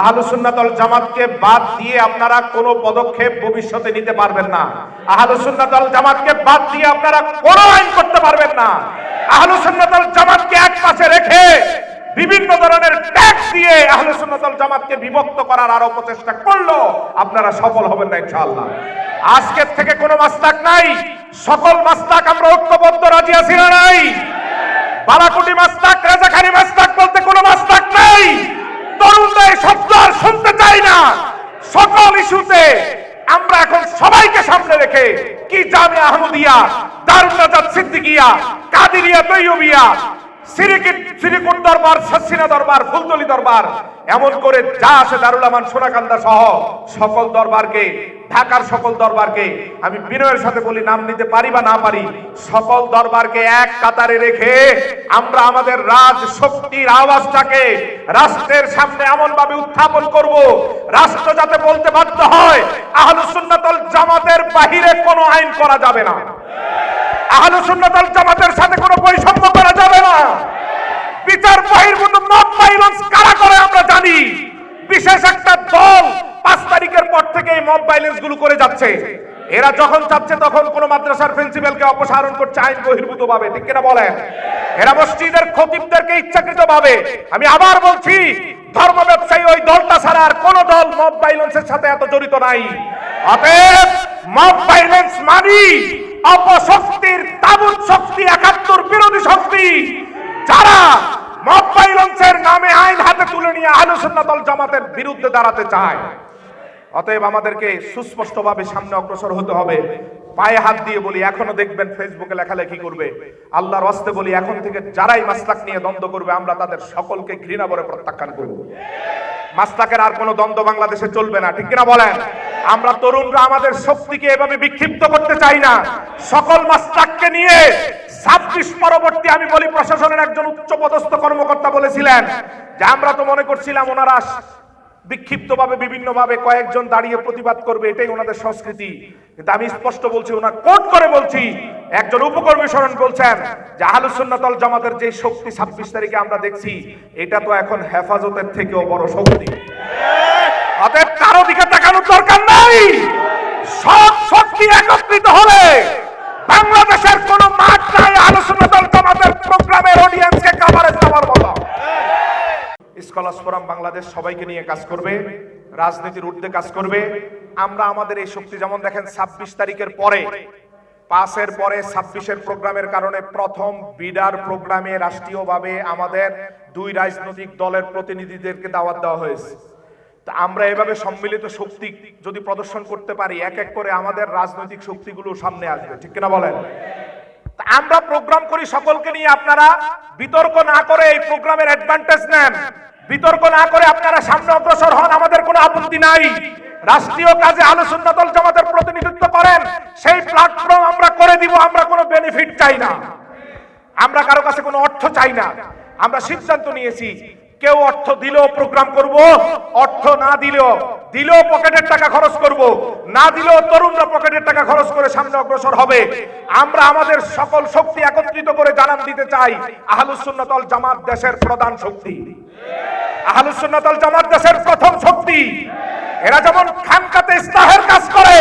আহলুসুন্নাতল জামাতকে বাদ দিয়ে আপনারা কোনো পদক্ষেপ ভবিষ্যতে নিতে পারবেন না। আহলুসুন্নাতল জামাতকে বাদ দিয়ে আপনারা কোনো আইন করতে পারবেন না। আহলুসুন্নাতল জামাতকে এক পাশে রেখে বিভিন্ন ধরনের ট্যাক্স দিয়ে আহলুসুন্নাতল জামাতকে বিভক্ত করার আরও প্রচেষ্টা করল আপনারা সফল হবেন না ইনশাআল্লাহ। আজকের থেকে কোনো মাস্তাক নাই। সকল মাস্তাক আমরা ঐক্যবদ্ধ, রাজি আছি না নাই? বারাকুটি মাস্তাক, রেজাখানি মাস্তাক বলতে কোনো মাস্তাক নাই। তরুণরা শব্দ আর শুনতে চাই না। সকল ইস্যুতে আমরা এখন সবাইকে সামনে রেখে কি জামে আহমদিয়া দারুণ সিদ্দিকিয়া, কাদিরিয়া তৈয়বিয়া সিরিকুট দরবার, সসিনা দরবার, ফুলতলি দরবার, এমন করে যা সোনাকান্দা সহ সকল দরবারকে, ঢাকার সকল দরবারকে, আমি বিনয়ের সাথে বলি, নাম নিতে পারি বা না পারি, সকল দরবারকে এক কাতারে রেখে আমরা আমাদের রাজ শক্তির আওয়াজটাকে রাষ্ট্রের সামনে এমন ভাবে উত্থাপন করব, রাষ্ট্র যাতে বলতে বাধ্য হয় আহলুস জামাতের বাহিরে কোনো আইন করা যাবে না। আহলুস সুন্নাতুল জামাতের সাথে কোনো বৈষম্য করা যাবে না। বিচার বহির্ভূত মত ভাইলেন্স কারা করে আমরা জানি। বিশেষ একটা দল পাঁচ তারিখের পর থেকে এই মব ভাইলেন্সগুলো করে যাচ্ছে। এরা যখন চাচ্ছে তখন কোন মাদ্রাসার প্রিন্সিপালকে অপসারণ করছে আইন বহির্ভূত ভাবে ঠিক কিনা বলেন? এরা মসজিদের খতিবদেরকে ইচ্ছাকৃত ভাবে আমি আবার বলছি, ধর্ম ব্যবসায়ী ওই দলটা ছাড়া আর কোন দল মব ভাইলেন্সের সাথে এত জড়িত নাই। অতএব মব ভাইলেন্স মানি অপশক্তির তাবুত শক্তি, একাত্তর বিরোধী শক্তি, যারা মব ভাইলেন্সের নামে আইন হাতে তুলে নিয়ে আলোচনাদল জামাতের বিরুদ্ধে দাঁড়াতে চায়। অতএব আমাদেরকে সুস্পষ্টভাবে সামনে অগ্রসর হতে হবে। পায়ে হাত দিয়ে বলি, এখনও দেখবেন ফেসবুকে লেখালেখি করবে। আল্লাহর হস্তে বলি, এখন থেকে যারাই মাসলাক নিয়ে দ্বন্দ্ব করবে, আমরা তাদের সকলকে ঘৃণা করে প্রত্যাখ্যান করব। মাসলাকের আর কোনো দ্বন্দ্ব বাংলাদেশে চলবে না, ঠিক কিনা বলেন? আমরা তরুণরা আমাদের শক্তিকে এভাবে বিক্ষিপ্ত করতে চাই না। সকল মাসলাককে নিয়ে ছাব্বিশ পরবর্তী আমি বলি প্রশাসনের একজন উচ্চ পদস্থ কর্মকর্তা বলেছিলেন যে আমরা তো মনে করছিলাম ওনারা বিক্ষিপ্তভাবে, বিভিন্নভাবে কয়েকজন দাঁড়িয়ে প্রতিবাদ করবে, এটাই ওনাদের সংস্কৃতি। কিন্তু আমি স্পষ্ট বলছি, ওনার কোট করে বলছি, একজন উপকর্মী স্মরণ বলছেন যে আহলুসুন্নাতল জামাতের যে শক্তি ছাব্বিশ তারিখে আমরা দেখছি, এটা তো এখন হেফাজতের থেকেও বড় শক্তি। অতএব কারও দিকে তাকানোর দরকার নাই। সব শক্তি একত্রিত হলে বাংলাদেশের কোন মাঠ নাই আলোচনাদল জামাতের প্রোগ্রামের অডিয়েন্সকে কাভারেজ দেওয়ার মতো। স্কলার্স ফোরাম বাংলাদেশ সবাইকে নিয়ে কাজ করবে, রাজনীতির ঊর্ধ্বে কাজ করবে। আমরা আমাদের এই শক্তি যেমন দেখেন, ছাব্বিশ তারিখের পরে পাসের পরে ছাব্বিশের প্রোগ্রামের কারণে প্রথম বিডার প্রোগ্রামে রাষ্ট্রীয়ভাবে আমাদের দুই রাজনৈতিক দলের প্রতিনিধিদেরকে দাওয়াত দেওয়া হয়েছে। তা আমরা এভাবে সম্মিলিত শক্তি যদি প্রদর্শন করতে পারি, এক এক করে আমাদের রাজনৈতিক শক্তিগুলো সামনে আসবে। ঠিক কিনা বলেন? আমরা প্রোগ্রাম করি সকলকে নিয়ে, আপনারা বিতর্ক না করে এই প্রোগ্রামের অ্যাডভান্টেজ নেন। বিতর্ক না করে আপনারা সামনে অগ্রসর হন, আমাদের কোনো আপত্তি নাই। রাষ্ট্রীয় কাজে আলোচনা দল জামাতের প্রতিনিধিত্ব করেন, সেই প্ল্যাটফর্ম আমরা করে দিব, আমরা কোনো বেনিফিট চাই না। আমরা কারও কাছে কোনো অর্থ চাই না। আমরা সিদ্ধান্ত নিয়েছি কেউ অর্থ দিলেও প্রোগ্রাম করব, অর্থ না দিলেও দিলেও পকেটের টাকা খরচ করব, না দিলেও তরুণরা পকেটের টাকা খরচ করে সামনে অগ্রসর হবে। আমরা আমাদের সকল শক্তি একত্রিত করে জানান দিতে চাই আহলুসুন্নতল জামাত দেশের প্রধান শক্তি। আহলুসুন্নতল জামাত দেশের প্রথম শক্তি। এরা যেমন খানকাতে ইসলাহের কাজ করে,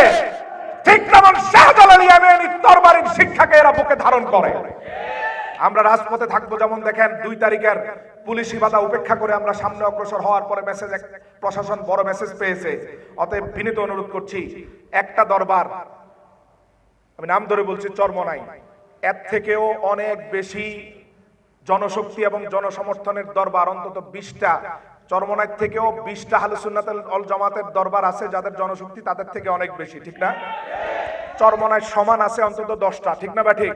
ঠিক তেমন শাহজালাল ইয়ামেনী তরবারির শিক্ষাকে এরা বুকে ধারণ করে। আমরা রাজপথে থাকব যেমন দেখেন দুই তারিখের পুলিশি বাধা উপেক্ষা করে আমরা সামনে অগ্রসর হওয়ার পরে মেসেজ প্রশাসন বড় মেসেজ পেয়েছে। অতএব বিনীত অনুরোধ করছি, একটা দরবার, আমি নাম ধরে বলছি চর্মনাই এর থেকেও অনেক বেশি জনশক্তি এবং জনসমর্থনের দরবার, অন্তত বিশটা। চরমনাই থেকেও বিশটা হালুসুন্নাত অল জামাতের দরবার আছে যাদের জনশক্তি তাদের থেকে অনেক বেশি, ঠিক না? চরমনায় সমান আছে অন্তত দশটা, ঠিক না বা ঠিক?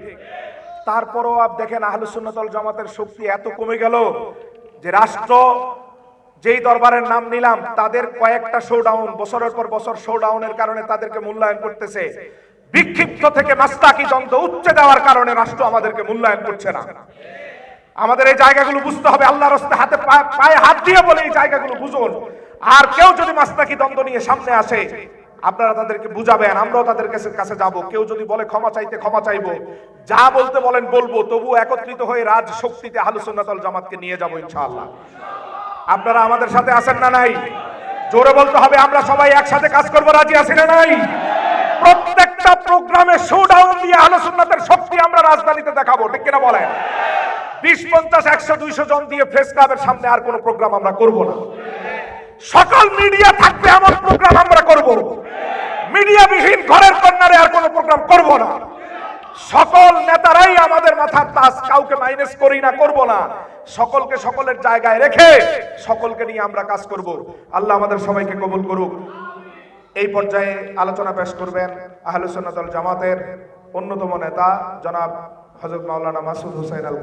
তারপরও আপ দেখেন আহলুসুন্নতল জামাতের শক্তি এত কমে গেল যে রাষ্ট্র যেই দরবারের নাম নিলাম, তাদের কয়েকটা শোডাউন বছরের পর বছর শোডাউনের কারণে তাদেরকে মূল্যায়ন করতেছে। বিক্ষিপ্ত থেকে মাস্তাকি দ্বন্দ্ব উচ্চে দেওয়ার কারণে রাষ্ট্র আমাদেরকে মূল্যায়ন করছে না। আমাদের এই জায়গাগুলো বুঝতে হবে, আল্লাহর হস্তে হাতে পায়ে- হাত দিয়ে বলে এই জায়গাগুলো বুঝুন। আর কেউ যদি মাস্তাকি দ্বন্দ্ব নিয়ে সামনে আসে আপনারা তাদেরকে বুঝাবেন, আমরাও তাদের কাছে কাছে যাব। কেউ যদি বলে ক্ষমা চাইতে ক্ষমা চাইব, যা বলতে বলেন বলব তবু একত্রিত হয়ে রাজ শক্তিতে আহলুসুন্নাতল জামাতকে নিয়ে যাব ইনশাআল্লাহ। আপনারা আমাদের সাথে আছেন না নাই? জোরে বলতে হবে, আমরা সবাই একসাথে কাজ করব, রাজি আছি না নাই? প্রত্যেকটা প্রোগ্রামে শোডাউন দিয়ে আলোচনাদের শক্তি আমরা রাজধানীতে দেখাবো, ঠিক কিনা বলেন? বিশ, পঞ্চাশ, একশো, দুইশো জন দিয়ে প্রেস ক্লাবের সামনে আর কোনো প্রোগ্রাম আমরা করব না। সকল মিডিয়া থাকবে আমার প্রোগ্রাম আমরা করব। মিডিয়া বিহীন ঘরের কন্যারে আর কোনো প্রোগ্রাম করব না। সকল নেতারাই আমাদের মাথার তাস কাউকে মাইনাস করি না, করব না। সকলকে সকলের জায়গায় রেখে সকলকে নিয়ে আমরা কাজ করব। আল্লাহ আমাদের সবাইকে কবুল করুক। এই পর্যায়ে আলোচনা পেশ করবেন আহলুসুন্নাতুল জামাতের অন্যতম নেতা জনাব হযরত মাওলানা মাসুদ হোসেন আল